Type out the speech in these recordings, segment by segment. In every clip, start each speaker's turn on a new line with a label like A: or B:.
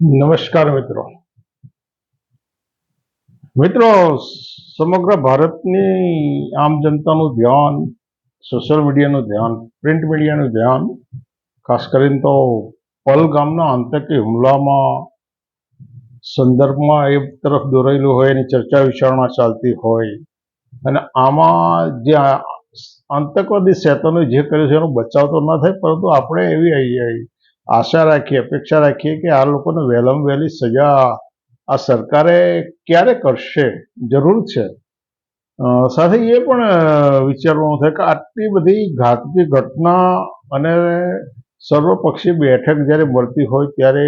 A: નમસ્કાર મિત્રો. મિત્રો, સમગ્ર ભારતની આમ જનતાનું ધ્યાન સોશિયલ મીડિયાનું ધ્યાન પ્રિન્ટ મીડિયાનું ધ્યાન, ખાસ કરીને તો પલગામના આતંકી હુમલામાં સંદર્ભમાં એ તરફ દોરેલું હોય એની ચર્ચા વિચારણા ચાલતી હોય. અને આમાં જે આતંકવાદી શેતાનો જે કર્યું છે એનો બચાવ તો ન થાય, પરંતુ આપણે એવી આશા રાખીએ અપેક્ષા રાખીએ કે આ લોકોને વહેલામાં વહેલી સજા આ સરકારે ક્યારે કરશે? જરૂર છે. સાથે એ પણ વિચારવાનું થાય કે આટલી બધી ઘાતકી ઘટના અને સર્વપક્ષી બેઠક જ્યારે મળતી હોય ત્યારે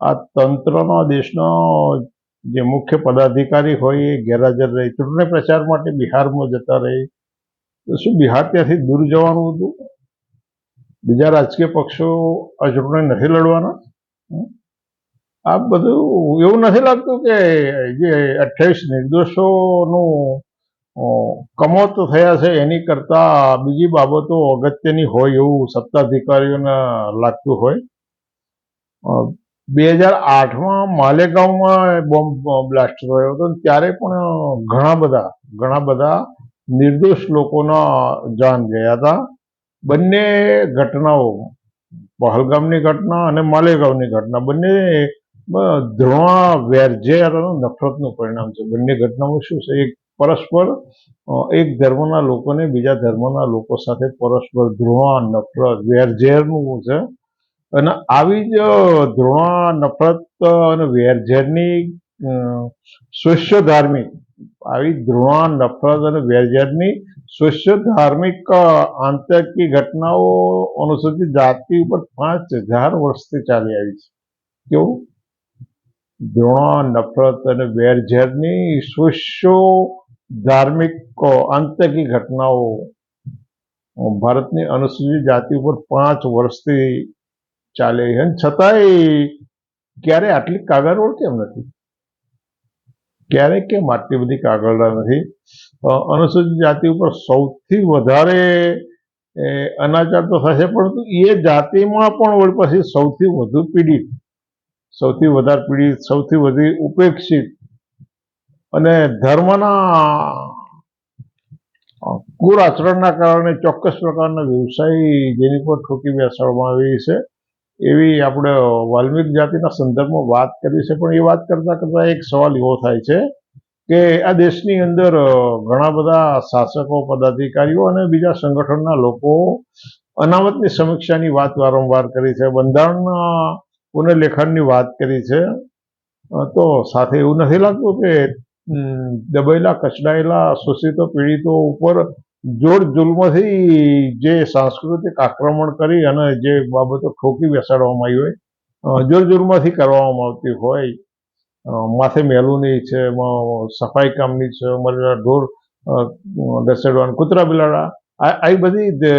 A: આ તંત્રનો, દેશનો જે મુખ્ય પદાધિકારી હોય એ ગેરહાજર રહી. ચૂંટણી પ્રચાર માટે બિહારમાં જતા રહી. તો શું બિહાર ત્યાંથી દૂર જવાનું હતું? બીજા રાજકીય પક્ષો આ ચૂંટણી નથી લડવાના? આ બધું એવું નથી લાગતું કે જે અઠ્યાવીસ નિર્દોષોનું કમોત થયા છે એની કરતા બીજી બાબતો અગત્યની હોય એવું સત્તાધિકારીઓને લાગતું હોય. બે હજાર આઠમાં માલેગાંવમાં બોમ્બ બ્લાસ્ટ થયો હતો ત્યારે પણ ઘણા બધા ઘણા બધા નિર્દોષ લોકોના જાન ગયા હતા. બંને ઘટનાઓ, પહલગામની ઘટના અને માલેગાંવની ઘટના, બંને ધ્રોણા વેરઝેર નફરતનું પરિણામ છે. બંને ઘટનાઓ શું છે? એક પરસ્પર એક ધર્મના લોકોને બીજા ધર્મના લોકો સાથે પરસ્પર ધ્રોણા નફરત, વેરઝેરનું છે? અને આવી જ ધ્રોણા નફરત અને વેરઝેરની સોશિયો ધાર્મિક, આવી ધ્રોણા નફરત અને વેરઝેરની સોશિયો ધાર્મિક આતંકી ઘટનાઓ અનુસૂચિત જાતિ ઉપર પાંચ હજાર વર્ષથી ચાલી આવી છે. કેવું? ધૃણા, નફરત અને વેરઝેરની સોશિયો ધાર્મિક આતંકી ઘટનાઓ ભારતની અનુસૂચિત જાતિ ઉપર પાંચ વર્ષથી ચાલે છે. અને છતાંય ક્યારે આટલી કાગળોળ કેમ નથી. ક્યારે કેમ આટલી બધી કાગળતા નથી? અનુસૂચિત જાતિ ઉપર સૌથી વધારે અનાચાર તો થશે, પરંતુ એ જાતિમાં પણ વળી પછી સૌથી વધુ પીડિત, સૌથી વધારે પીડિત, સૌથી વધુ ઉપેક્ષિત અને ધર્મના કુર આચરણના કારણે ચોક્કસ પ્રકારના વ્યવસાય જેની પર ઠોકી બેસાડવામાં આવી છે. એવી આપણે વાલ્મીક જાતિના સંદર્ભમાં વાત કરી છે, પણ એ વાત કરતા કરતા એક સવાલ એવો થાય છે કે આ દેશની અંદર ઘણા બધા શાસકો, પદાધિકારીઓ અને બીજા સંગઠનના લોકો અનામતની સમીક્ષાની વાત વારંવાર કરી છે, બંધારણના પુનઃલેખનની વાત કરી છે. તો સાથે એવું નથી લાગતું કે દબાયેલા, કચડાયેલા, શોષિતો, પીડિતો ઉપર જોર જુલ્મથી જે સાંસ્કૃતિક આક્રમણ કરી અને જે બાબતો ઠોકી બેસાડવામાં આવી હોય જોર જુલ્મથી કરવામાં આવતી હોય માથે મેલુની છે સફાઈ કામની છે અમારે ઢોર ઘસેડવાનું કૂતરા બિલાડા, આ બધી જે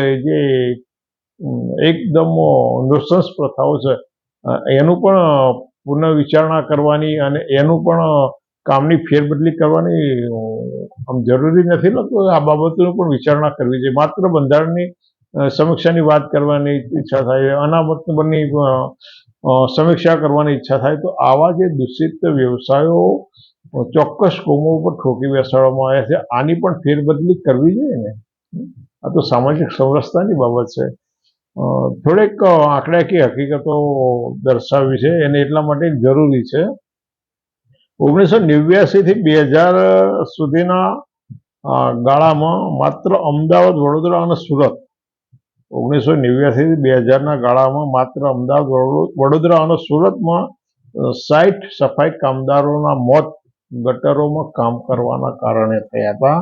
A: એકદમ નૃસંસ પ્રથાઓ છે એનું પણ પુનઃવિચારણા કરવાની અને એનું પણ કામની ફેરબદલી કરવાની આમ જરૂરી નથી. લાગતું આ બાબતોની પણ વિચારણા કરવી જોઈએ. માત્ર બંધારણની સમીક્ષાની વાત કરવાની ઈચ્છા થાય અનામત બની અ, અ, સમીક્ષા કરવાની ઈચ્છા થાય તો આવા જે દૂષિત વ્યવસાયો ચોક્કસ કોમો ઉપર ઠોકી બેસાડવામાં આવ્યા છે આની પણ ફેરબદલી કરવી જોઈએ ને? આ તો સામાજિક સમરસતાની બાબત છે. થોડેક આંકડાકીય હકીકતો દર્શાવી છે. એને એટલા માટે જરૂરી છે ઓગણીસો નેવ્યાસીથી બે હજાર સુધીના ગાળામાં માત્ર અમદાવાદ, વડોદરા અને સુરત. ઓગણીસો નેવ્યાસીથી બે હજારના ગાળામાં માત્ર અમદાવાદ વડોદરા અને સુરતમાં સાઠ સફાઈ કામદારોના મોત ગટરોમાં કામ કરવાના કારણે થયા હતા.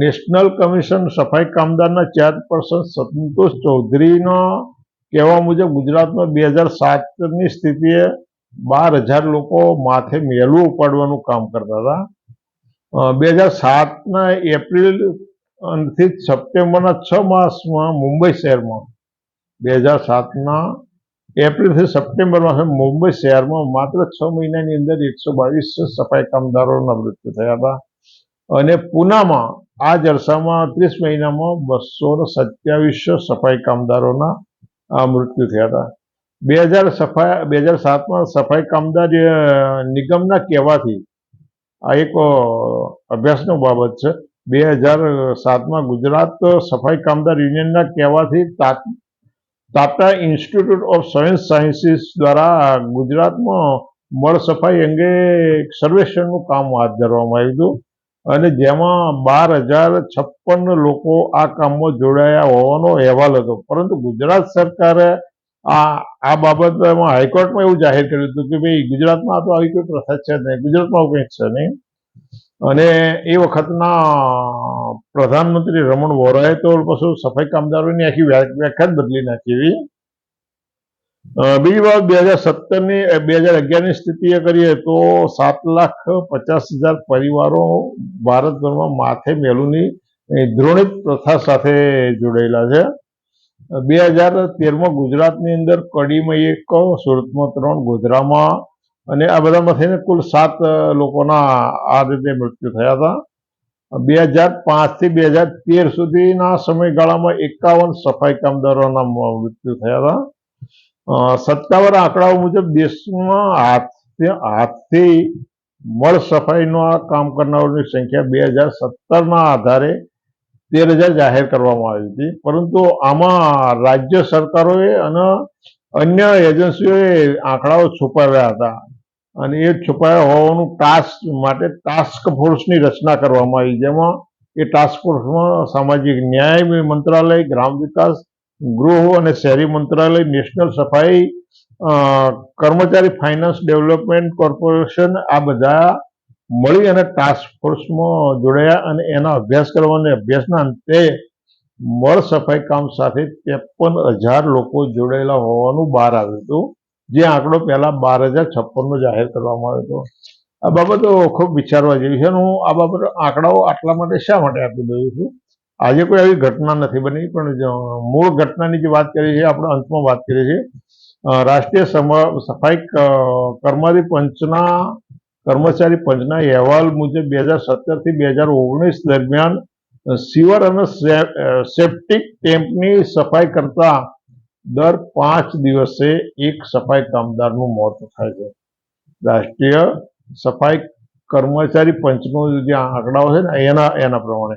A: નેશનલ કમિશન સફાઈ કામદારના ચેરપર્સન સંતોષ ચૌધરીના કહેવા મુજબ ગુજરાતમાં બે હજાર સાતની સ્થિતિએ બાર હજાર લોકો માથે મેળવું ઉપાડવાનું કામ કરતા હતા. બે હજાર સાતના એપ્રિલથી સપ્ટેમ્બરના છ માસમાં મુંબઈ શહેરમાં, બે હજાર સાતના એપ્રિલથી સપ્ટેમ્બર માસે મુંબઈ શહેરમાં માત્ર છ મહિનાની અંદર એકસો બાવીસ સફાઈ કામદારોના મૃત્યુ થયા હતા. અને પૂનામાં, આ જ અરસામાં ત્રીસ મહિનામાં બસો સત્યાવીસો સફાઈ કામદારોના મૃત્યુ થયા હતા. બે હજાર સફાઈ બે હજાર સાતમાં સફાઈ કામદાર નિગમના કહેવાથી આ એક અભ્યાસનો બાબત છે. બે હજાર સાતમાં ગુજરાત સફાઈ કામદાર યુનિયનના કહેવાથી તા- તાપટા ઇન્સ્ટિટ્યૂટ ઓફ સાયન્સ સાયન્સીસ દ્વારા ગુજરાતમાં મળ સફાઈ અંગે સર્વેક્ષણનું કામ હાથ ધરવામાં આવ્યું હતું. અને જેમાં બાર હજાર છપ્પન લોકો આ કામમાં જોડાયા હોવાનો અહેવાલ હતો. પરંતુ ગુજરાત સરકારે આ આ બાબતમાં હાઈકોર્ટમાં એવું જાહેર કર્યું હતું કે ભાઈ ગુજરાતમાં તો આવી કોઈ પ્રથા છે નહીં, ગુજરાતમાં કંઈક છે નહીં. અને એ વખતના પ્રધાનમંત્રી રમણ વોરાએ તો પછી સફાઈ કામદારોની આખી વ્યા- વ્યાખ્યા જ બદલી નાખી એવી. બીજી વાત, બે હજાર સત્તરની બે હજાર અગિયારની સ્થિતિએ કરીએ તો સાત લાખ પચાસ હજાર પરિવારો ભારતભરમાં માથે મેલુની દ્રોણિત પ્રથા સાથે જોડાયેલા છે. બે હજાર તેરમાં ગુજરાતની અંદર કડીમાં એક, સુરતમાં ત્રણ, ગોધરામાં અને આ બધામાં થઈને કુલ સાત લોકોના આ રીતે મૃત્યુ થયા હતા. બે હજાર પાંચથી બે હજાર તેર સુધીના સમયગાળામાં એકાવન સફાઈ કામદારોના મૃત્યુ થયા હતા. સત્તાવાર આંકડાઓ મુજબ દેશમાં હાથથી હાથથી મળ સફાઈનું આ કામ કરનારોની સંખ્યા બે હજાર સત્તરના આધારે તેર હજાર જાહેર કરવામાં આવી હતી. પરંતુ આમાં રાજ્ય સરકારોએ અને અન્ય એજન્સીઓએ આંકડાઓ છુપાવ્યા હતા. અને એ છુપાયા હોવાનું ટાસ્ક માટે ટાસ્ક ફોર્સની રચના કરવામાં આવી, જેમાં એ ટાસ્ક ફોર્સમાં સામાજિક ન્યાય મંત્રાલય, ગ્રામ વિકાસ, ગૃહ અને શહેરી મંત્રાલય, નેશનલ સફાઈ કર્મચારી ફાઇનાન્સ ડેવલપમેન્ટ કોર્પોરેશન આ બધા મળી અને ટાસ્ક ફોર્સમાં જોડાયા અને એનો અભ્યાસ કરવા અને અભ્યાસના અંતે મળ સફાઈ કામ સાથે ત્રેપન હજાર લોકો જોડાયેલા હોવાનું બહાર આવ્યું હતું. જે આંકડો પહેલા બાર હજાર છપ્પનનો જાહેર કરવામાં આવ્યો હતો. આ બાબતો ખૂબ વિચારવા જેવી છે હું આ બાબત આંકડાઓ આટલા માટે શા માટે આપી દઉં છું? આજે કોઈ આવી ઘટના નથી બની, પણ મૂળ ઘટનાની જે વાત કરી છે, આપણે અંતમાં વાત કરી છે રાષ્ટ્રીય સફાઈ કર્મચારી પંચના કર્મચારી પંચના અહેવાલ મુજબ બે હજાર સત્તરથી બે હજાર ઓગણીસ દરમિયાન સીવર અને સેપ્ટિક ટેમ્પની સફાઈ કરતા દર પાંચ દિવસે એક સફાઈ કામદારનું મોત થાય છે. રાષ્ટ્રીય સફાઈ કર્મચારી પંચનો જે આંકડાઓ છે ને, એના એના પ્રમાણે.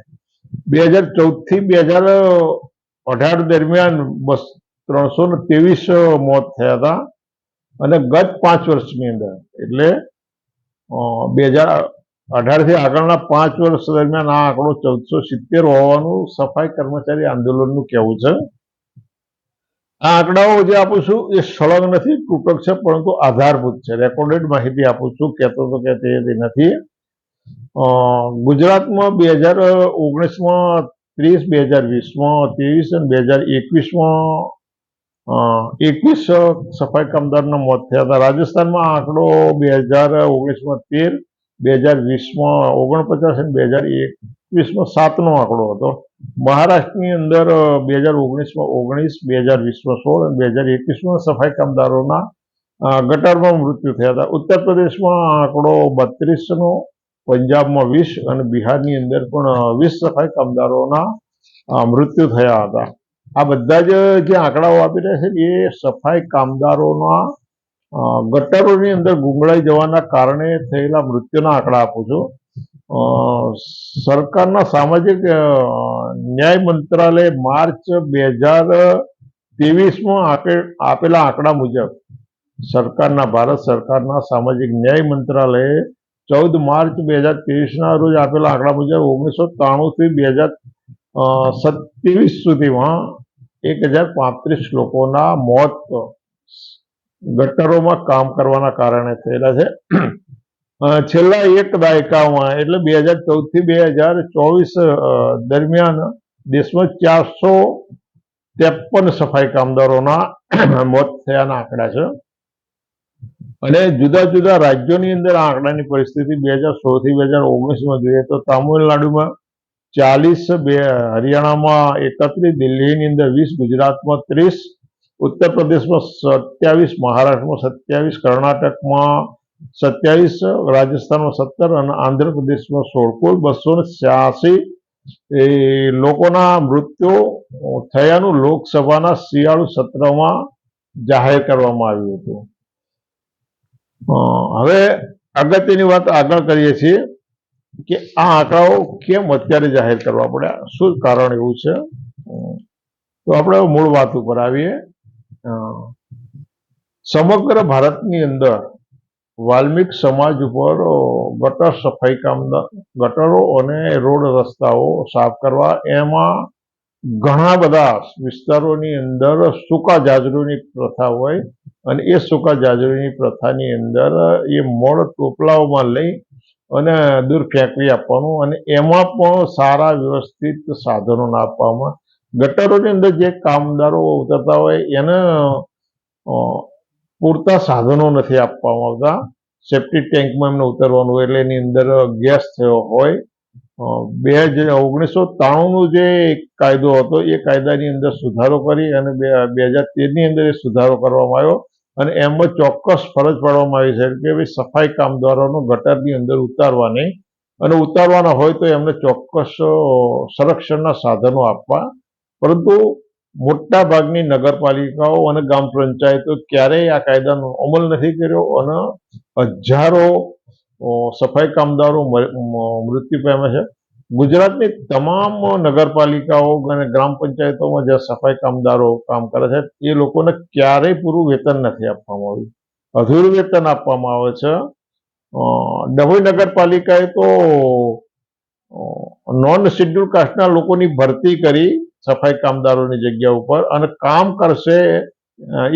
A: બે હજાર ચૌદથી બે હજાર અઢાર દરમિયાન બસ ત્રણસો ને ત્રેવીસ મોત થયા હતા અને ગત પાંચ વર્ષની અંદર. એટલે બે હજાર અઢારથી આગળના પાંચ વર્ષ દરમિયાન આ આંકડો ચૌદસો સિત્તેર હોવાનું સફાઈ કર્મચારી આંદોલનનું કહેવું છે. આ આંકડાઓ જે આપું છું એ સળંગ નથી તૂટક છે, પરંતુ આધારભૂત છે. રેકોર્ડેડ માહિતી આપું છું, કહેતો તો કે તે નથી. ગુજરાતમાં બે હજાર ઓગણીસમાં ત્રીસ બે હજાર વીસમાં ત્રેવીસ અને બે હજાર એકવીસમાં એકવીસ સફાઈ કામદારના મોત થયા હતા. રાજસ્થાનમાં આંકડો બે હજાર ઓગણીસમાં તેર બે હજાર વીસમાં ઓગણપચાસ અને બે હજાર એકવીસમાં સાતનો આંકડો હતો. મહારાષ્ટ્રની અંદર બે હજાર ઓગણીસમાં ઓગણીસ બે હજાર વીસમાં સોળ અને બે હજાર એકવીસમાં સફાઈ કામદારોના ગટારમાં મૃત્યુ થયા હતા. ઉત્તર પ્રદેશમાં આંકડો બત્રીસનો, પંજાબમાં વીસ અને બિહારની અંદર પણ વીસ સફાઈ કામદારોના મૃત્યુ થયા હતા. આ બધા જ જે આંકડાઓ આપી રહ્યા છે એ સફાઈ કામદારોના ગટરોની અંદર ગુંગળાઈ જવાના કારણે થયેલા મૃત્યુના આંકડા આપું છું. સરકારના સામાજિક ન્યાય મંત્રાલય માર્ચ બે હજાર ત્રેવીસમાં આપે, આપેલા આંકડા મુજબ સરકારના, ભારત સરકારના સામાજિક ન્યાય મંત્રાલયે ચૌદ માર્ચ બે હજાર તેવીસના રોજ આપેલા આંકડા મુજબ ઓગણીસો ત્રાણુંથી બે હજાર સત્યાવીસ સુધીમાં એક હજાર પાંત્રીસ લોકોના મોત ગટરોમાં કામ કરવાના કારણે થયેલા છે. છેલ્લા એક દાયકામાં, એટલે બે હજાર ચૌદથી બે હજાર ચોવીસ દરમિયાન દેશમાં ચારસો ત્રેપન સફાઈ કામદારોના મોત થયાના આંકડા છે. અને જુદા જુદા રાજ્યોની અંદર આંકડાની પરિસ્થિતિ બે હજાર સોળથી બે હજાર ઓગણીસમાં જોઈએ તો તામિલનાડુમાં ચાલીસ બે, હરિયાણામાં એકત્રીસ, દિલ્હીની અંદર વીસ, ગુજરાતમાં ત્રીસ ઉત્તર પ્રદેશમાં સત્યાવીસ, મહારાષ્ટ્રમાં સત્યાવીસ, કર્ણાટકમાં સત્યાવીસ, રાજસ્થાનમાં સત્તર અને આંધ્રપ્રદેશમાં સોળ કુલ બસો ને છ્યાસી. લોકોના મૃત્યુ થયાનું લોકસભાના શિયાળુ સત્રમાં જાહેર કરવામાં આવ્યું હતું. હવે અગત્યની વાત આગળ કરીએ છીએ. કે આ આંકડાઓ કેમ અત્યારે જાહેર કરવા પડ્યા? શું કારણ એવું છે? તો આપણે મૂળ વાત ઉપર આવીએ. સમગ્ર ભારતની અંદર વાલ્મિક સમાજ ઉપર ગટર સફાઈ કામ ગટરો અને રોડ રસ્તાઓ સાફ કરવા, એમાં ઘણા બધા વિસ્તારોની અંદર સૂકા જાજરૂની પ્રથા હોય અને એ સૂકા જાજરૂની પ્રથાની અંદર એ મોડ ટોપલાઓમાં લઈ અને દૂર ફેંકવી આપવાનું અને એમાં પણ સારા વ્યવસ્થિત સાધનો ના આપવામાં. ગટરોની અંદર જે કામદારો ઉતરતા હોય એને પૂરતા સાધનો નથી આપવામાં આવતા. સેફ્ટી ટેન્કમાં એમને ઉતરવાનું હોય એટલે એની અંદર ગેસ થયો હોય. બે હજાર ઓગણીસો ત્રાણુંનો જે કાયદો હતો એ કાયદાની અંદર સુધારો કરી અને બે હજાર તેરની અંદર એ સુધારો કરવામાં આવ્યો. અને એમાં ચોક્કસ ફરજ પાડવામાં આવી છે કે ભાઈ સફાઈ કામદારોનો ગટરની અંદર ઉતારવા નહીં અને ઉતારવાના હોય તો એમને ચોક્કસ સંરક્ષણના સાધનો આપવા. પરંતુ મોટા ભાગની નગરપાલિકાઓ અને ગ્રામ પંચાયતો ક્યારેય આ કાયદાનો અમલ નથી કર્યો અને હજારો સફાઈ કામદારો મૃત્યુ પામ્યા છે. ગુજરાતની તમામ નગરપાલિકાઓ અને ગ્રામ પંચાયતોમાં જે સફાઈ કામદારો કામ કરે છે, એ લોકોને ક્યારેય પૂરું વેતન નથી આપવામાં આવ્યું. અધૂરું વેતન આપવામાં આવે છે. ડભોઈ નગરપાલિકાએ તો નોન શેડ્યુલ કાસ્ટના લોકોની ભરતી કરી સફાઈ કામદારોની જગ્યા ઉપર અને કામ કરશે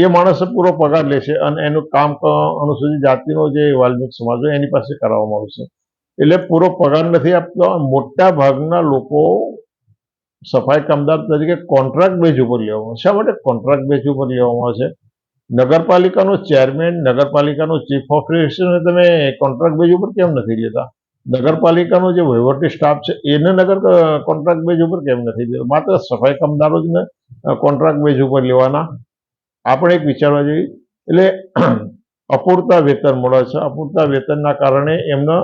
A: એ માણસે પૂરો પગાર લેશે અને એનું કામ અનુસૂચિત જાતિનો જે વાલ્મિક સમાજ હોય એની પાસે કરાવવામાં આવશે. એટલે પૂરો પગાર નથી આપતો. મોટા ભાગના લોકો સફાઈ કામદાર તરીકે કોન્ટ્રાક્ટ બેઝ ઉપર લેવામાં. શા માટે કોન્ટ્રાક્ટ બેઝ ઉપર લેવામાં આવે છે? નગરપાલિકાનો ચેરમેન નગરપાલિકાનો ચીફ ઓફિસર તમે કોન્ટ્રાક્ટ બેઝ ઉપર કેમ નથી લેતા? નગરપાલિકાનો જે વહીવટી સ્ટાફ છે, એને નગર કોન્ટ્રાક્ટ બેઝ ઉપર કેમ નથી લેતા? માત્ર સફાઈ કામદારો જ ને કોન્ટ્રાક્ટ બેઝ ઉપર લેવાના. આપણે એક વિચારવા જોઈએ એટલે અપૂરતા વેતન મળે છે. અપૂરતા વેતનના કારણે એમને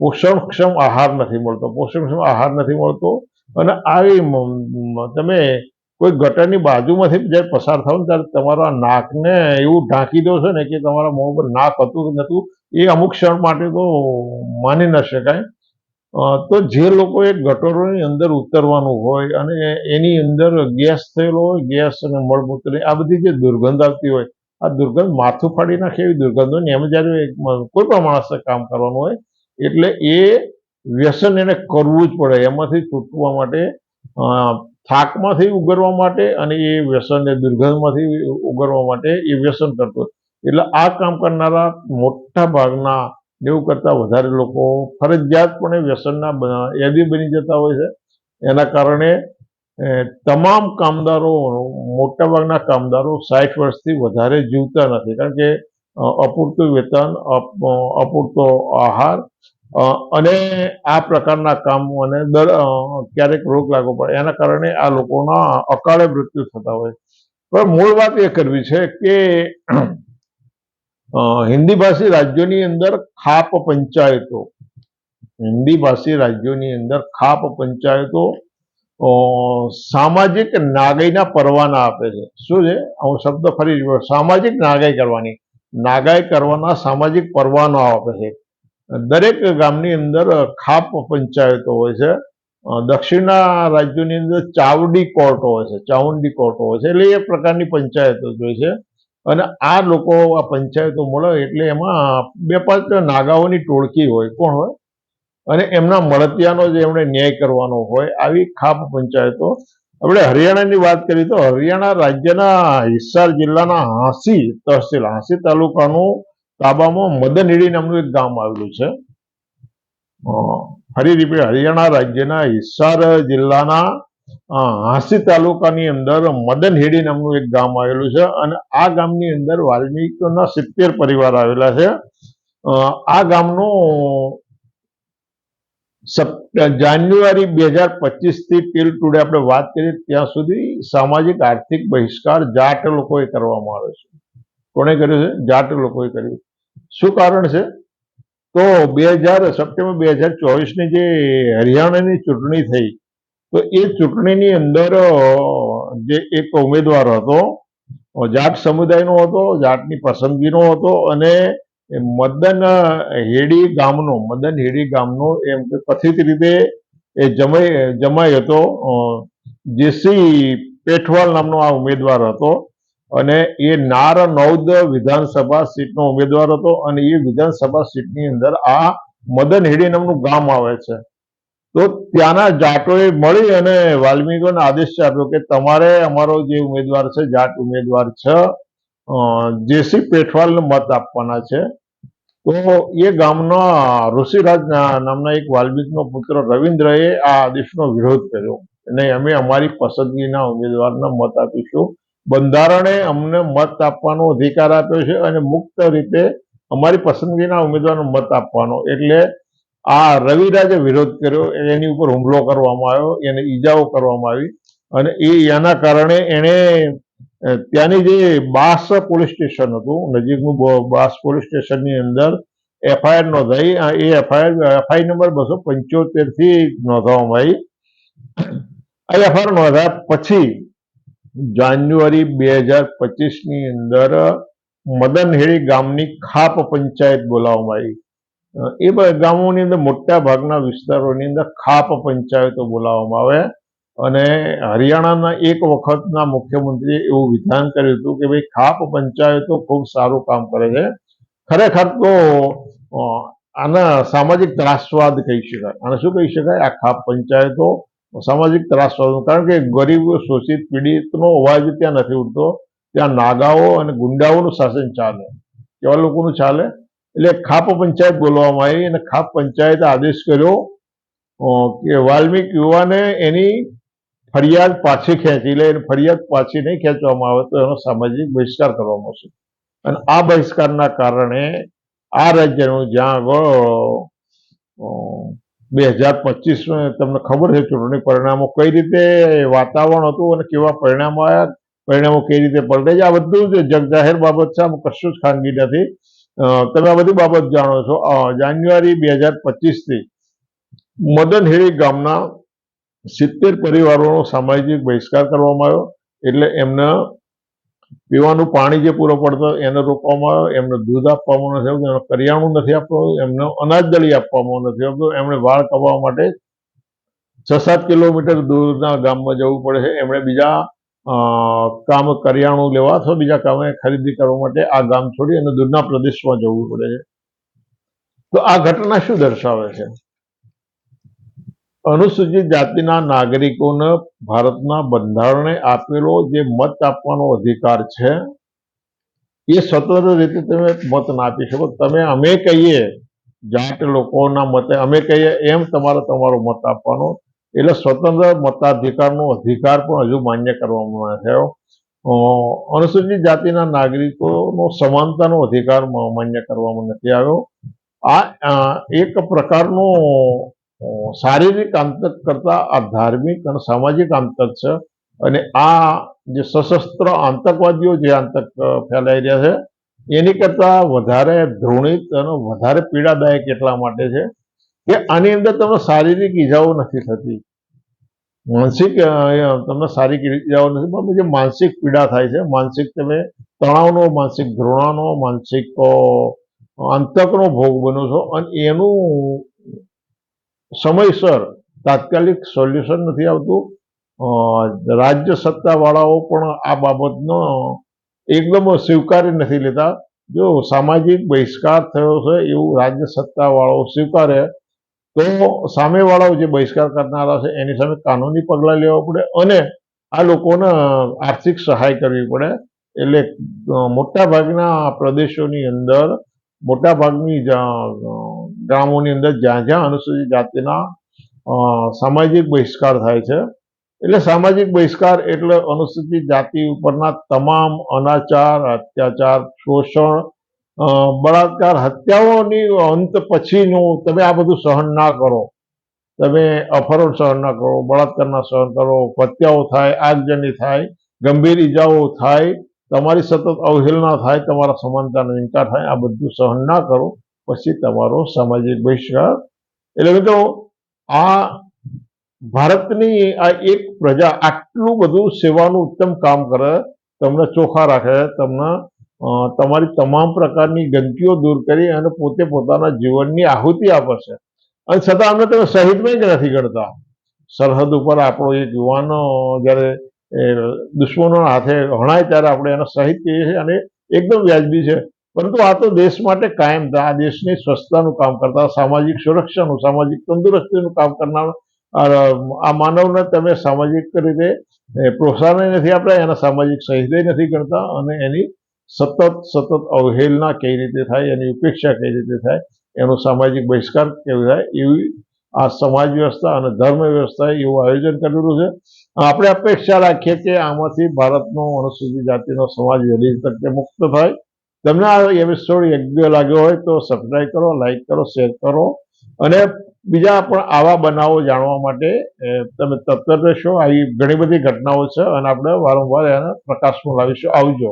A: પોષણક્ષમ આહાર નથી મળતો પોષણક્ષમ આહાર નથી મળતો અને આવી તમે કોઈ ગટરની બાજુમાંથી જ્યારે પસાર થાવ ને ત્યારે તમારા નાકને એવું ઢાંકી દો છો ને કે તમારા મોં પર નાક હતું કે નહોતું, એ અમુક ક્ષણ માટે તો માની ન શકાય. તો જે લોકોએ ગટરોની અંદર ઉતરવાનું હોય અને એની અંદર ગેસ થયેલો હોય, ગેસ અને મળમૂત્ર આ બધી જે દુર્ગંધ આવતી હોય, આ દુર્ગંધ માથું ફાડી નાખે એવી દુર્ગંધ હોય ને એમ જ્યારે કોઈ પણ માણસે કામ કરવાનું હોય એટલે એ વ્યસન એને કરવું જ પડે. એમાંથી છૂટવા માટે થાકમાંથી ઉગરવા માટે અને એ વ્યસનને દુર્ગંધમાંથી ઉગરવા માટે એ વ્યસન કરતો. એટલે આ કામ કરનારા મોટા ભાગના એવું કરતાં વધારે લોકો ફરજિયાતપણે વ્યસનના યાદી બની જતા હોય છે. એના કારણે તમામ કામદારો મોટાભાગના કામદારો સાઠ વર્ષથી વધારે જીવતા નથી. કારણ કે અપૂરતું વેતન, અપ- અપૂરતો આહાર અને આ પ્રકારના કામ અને દર ક્યારેક રોગ લાગવો પડે. એના કારણે આ લોકોના અકાળે મૃત્યુ થતા હોય. પણ મૂળ વાત એ કરવી છે કે હિન્દી ભાષી રાજ્યોની અંદર ખાપ પંચાયતો, હિન્દી ભાષી રાજ્યોની અંદર ખાપ પંચાયતો સામાજિક નાગાઈના પરવાના આપે છે. શું છે? હું શબ્દ ફરી, સામાજિક નાગાઈ કરવાની. નાગાઈ કરવાના સામાજિક પરવાનો આપે છે. દરેક ગામની અંદર ખાપ પંચાયતો હોય છે. દક્ષિણના રાજ્યોની અંદર ચાવડી કોર્ટો હોય છે ચાવંડી કોર્ટો હોય છે, એટલે એ પ્રકારની પંચાયતો જોઈ છે. અને આ લોકો, આ પંચાયતો મળે એટલે એમાં બે પાંચ નાગાઓની ટોળકી હોય, કોણ હોય? અને એમના મળતિયાનો જે એમણે ન્યાય કરવાનો હોય, આવી ખાપ પંચાયતો આપણે હરિયાણાની વાત કરીએ તો હરિયાણા રાજ્યના હિસાર જિલ્લાના હાંસી તહસીલ હાંસી તાલુકાનું તાબામાં મદનહીડી નામનું એક ગામ આવેલું છે. ફરી રીપીટ હરિયાણા રાજ્યના હિસાર જિલ્લાના હાંસી તાલુકાની અંદર મદનહેડી નામનું એક ગામ આવેલું છે અને આ ગામની અંદર વાલ્મીકીના સિત્તેર પરિવાર આવેલા છે. આ ગામનું જાન્યુઆરી બે હજાર પચીસથી ટીલ ટુડે આપણે વાત કરીએ ત્યાં સુધી સામાજિક આર્થિક બહિષ્કાર જાટ લોકોએ કરવામાં આવે છે. કોણે કર્યું છે? જાટ લોકોએ કર્યું. શું કારણ છે? તો બે હજાર, સપ્ટેમ્બર બે હજાર ચોવીસની જે હરિયાણાની ચૂંટણી થઈ, તો એ ચૂંટણીની અંદર જે એક ઉમેદવાર હતો, જાટ સમુદાયનો હતો, જાટની પસંદગીનો હતો અને એ મદન હેડી ગામનો, મદન હેડી ગામનો એમ કે કથિત રીતે એ જમાઈ જમાઈ હતો. જેસી પેઠવાલ નામનો આ ઉમેદવાર હતો અને એ નાર નૌદ વિધાનસભા સીટનો ઉમેદવાર હતો અને એ વિધાનસભા સીટની અંદર આ મદન હેડી નામનું ગામ આવે છે. તો ત્યાંના જાટોએ મળી અને વાલ્મીકોને આદેશ આપ્યો કે તમારે અમારો જે ઉમેદવાર છે, જાટ ઉમેદવાર છે જેસી પેઠવાલને મત આપવાના છે. તો એ ગામના ઋષિરાજ નામના એક વાલ્મીકનો પુત્ર રવિન્દ્રએ આ આદેશનો વિરોધ કર્યો. અને અમે અમારી પસંદગીના ઉમેદવારને મત આપીશું. બંધારણે અમને મત આપવાનો અધિકાર આપ્યો છે અને મુક્ત રીતે અમારી પસંદગીના ઉમેદવારનો મત આપવાનો. એટલે આ રવિરાજે વિરોધ કર્યો. એની ઉપર હુમલો કરવામાં આવ્યો. એને ઈજાઓ કરવામાં આવી. અને એના કારણે એણે ત્યાંની જે બાસ પોલીસ સ્ટેશન હતું, નજીકનું બાસ પોલીસ સ્ટેશનની અંદર એફઆઈઆર નોંધાઈ. એ એફઆઈઆર, એફઆઈ નંબર બસો પંચોતેરથી નોંધવામાં આવી. આ એફઆઈઆર નોંધાયા પછી જાન્યુઆરી બે હજાર પચીસની અંદર મદનહેડી ગામની ખાપ પંચાયત બોલાવવામાં આવી. એ ગામોની અંદર મોટા ભાગના વિસ્તારોની અંદર ખાપ પંચાયતો બોલાવવામાં આવે. અને હરિયાણાના એક વખતના મુખ્યમંત્રીએ એવું વિધાન કર્યું હતું કે ભાઈ, ખાપ પંચાયતો ખૂબ સારું કામ કરે છે. ખરેખર તો આના સામાજિક ત્રાસવાદ કહી શકાય. આને શું કહી શકાય? આ ખાપ પંચાયતો સામાજિક ત્રાસવાદ કારણ કે ગરીબ શોષિત પીડિતનો અવાજ ત્યાં નથી ઉઠતો ત્યાં નાગાઓ અને ગુંડાઓનું શાસન ચાલે. કેવા લોકોનું ચાલે? એટલે ખાપ પંચાયત બોલવામાં આવી અને ખાપ પંચાયતે આદેશ કર્યો કે વાલ્મીક યુવાને એની ફરિયાદ પાછી ખેંચી લે અને ફરિયાદ પાછી નહીં ખેંચવામાં આવે તો એનો સામાજિક બહિષ્કાર કરવામાં આવશે. અને આ બહિષ્કારના કારણે આ રાજ્યનું જ્યાં આગળ બે હજાર પચીસમાં તમને ખબર છે, ચૂંટણી પરિણામો કઈ રીતે વાતાવરણ હતું અને કેવા પરિણામો આવ્યા, પરિણામો કઈ રીતે પલટે છે, આ બધું જ જગજાહેર બાબત છે, આમાં કશું જ ખાનગી નથી. તમે આ બધી બાબત જાણો છો. જાન્યુઆરી બે હજાર પચીસથી મદન હેડી ગામના સિત્તેર પરિવારોનો સામાજિક બહિષ્કાર કરવામાં આવ્યો. એટલે એમને પીવાનું પાણી જે પૂરો પડતો એને રોકવામાં આવ્યો. એમને દૂધ આપવામાં નથી આવતું, એમને કરિયાણું નથી એમને અનાજ દળી આપવામાં નથી આવતું. એમણે વાળ કપાવવા માટે છ સાત કિલોમીટર દૂરના ગામમાં જવું પડે છે. એમણે બીજા કામ કરિયાણું લેવા અથવા બીજા કામે ખરીદી કરવા માટે આ ગામ છોડી અને દૂરના પ્રદેશમાં જવું પડે છે. તો આ ઘટના શું દર્શાવે છે? અનુસૂચિત જાતિના નાગરિકોને ભારતના બંધારણે આપેલો જે મત આપવાનો અધિકાર છે એ સ્વતંત્ર રીતે તમે મત ના આપી શકો. તમે અમે કહીએ જાત લોકોના મતે અમે કહીએ એમ તમારે તમારો મત આપવાનો. એટલે સ્વતંત્ર મતાધિકારનો અધિકાર પણ હજુ માન્ય કરવામાં અ, અનુસૂચિત જાતિના નાગરિકોનો સમાનતાનો અધિકાર માન્ય કરવામાં નથી આવ્યો. આ એક પ્રકારનો શારીરિક આંતક કરતા આ ધાર્મિક અને સામાજિક આંતક છે. અને આ જે સશસ્ત્ર આતંકવાદીઓ જે આતંક ફેલાઈ રહ્યા છે, એની કરતા વધારે ધ્રોણિત અને વધારે પીડાદાયક એટલા માટે છે કે આની અંદર તમને શારીરિક ઈજાઓ નથી થતી. માનસિક તમને શારીરિક ઈજાઓ નથી, પણ જે માનસિક પીડા થાય છે. માનસિક તમે તણાવનો, માનસિક ધ્રોણાનો, માનસિક આંતકનો ભોગ બનો છો. અને એનું સમયસર તાત્કાલિક સોલ્યુશન નથી આવતું. રાજ્ય સત્તાવાળાઓ પણ આ બાબતનો એકદમ સ્વીકારી નથી લેતા. જો સામાજિક બહિષ્કાર થયો છે એવું રાજ્ય સત્તાવાળાઓ સ્વીકારે, તો સામેવાળાઓ જે બહિષ્કાર કરનારા છે એની સામે કાનૂની પગલાં લેવા પડે અને આ લોકોને આર્થિક સહાય કરવી પડે. એટલે મોટા ભાગના પ્રદેશોની અંદર મોટા ભાગની જા- ગામોની અંદર જ્યાં જ્યાં અનુસૂચિત જાતિના સામાજિક બહિષ્કાર થાય છે. એટલે સામાજિક બહિષ્કાર એટલે અનુસૂચિત જાતિ ઉપરના તમામ અનાચાર, અત્યાચાર, શોષણ બળાત્કાર, હત્યાઓની અંત પછીનું તમે આ બધું સહન ના કરો. તમે અપહરણ સહન ના કરો, બળાત્કારના સહન કરો, હત્યાઓ થાય, આગજની થાય, ગંભીર ઈજાઓ થાય તમારી સતત અવહેલના થાય, તમારા સમાનતાનો ઇનકાર થાય, આ બધું સહન ના કરો, પછી તમારો સામાજિક બહિષ્કાર. એટલે મિત્રો, આ ભારતની આ એક પ્રજા આટલું બધું સેવાનું ઉત્તમ કામ કરે, તમને ચોખ્ખા રાખે, તમને તમારી તમામ પ્રકારની ગંદકીઓ દૂર કરી અને પોતે પોતાના જીવનની આહુતિ આપે છે અને છતાં અમને તમે શહીદમાં જ નથી ગણતા. સરહદ ઉપર આપણો એક યુવાનો, જ્યારે એ દુશ્મનોના હાથે હણાય ત્યારે આપણે એનો શહીદ કહીએ છીએ અને એકદમ વ્યાજબી છે. પરંતુ આ તો દેશ માટે કાયમ આ દેશની સ્વચ્છતાનું કામ કરતા, સામાજિક સુરક્ષાનું, સામાજિક તંદુરસ્તીનું કામ કરનાર આ આ માનવને તમે સામાજિક રીતે પ્રોત્સાહન નથી આપતા, એના સામાજિક સહિતય નથી કરતા અને એની સતત સતત અવહેલના કઈ રીતે થાય, એની ઉપેક્ષા કઈ રીતે થાય, એનો સામાજિક બહિષ્કાર કેવો થાય, એવી આ સમાજ વ્યવસ્થા અને ધર્મ વ્યવસ્થાએ એવું આયોજન કરેલું છે. આપણે અપેક્ષા રાખીએ કે આમાંથી ભારતનો અનુસૂચિત જાતિનો સમાજ વહેલી તકે મુક્ત થાય. તમને આ એપિસોડ યોગ્ય લાગ્યો હોય તો સબસ્ક્રાઈબ કરો લાઈક કરો શેર કરો. અને બીજા પણ આવા બનાવો જાણવા માટે તમે તત્પર રહેશો. આવી ઘણી બધી ઘટનાઓ છે અને આપણે વારંવાર એને પ્રકાશમાં લાવીશું. આવજો.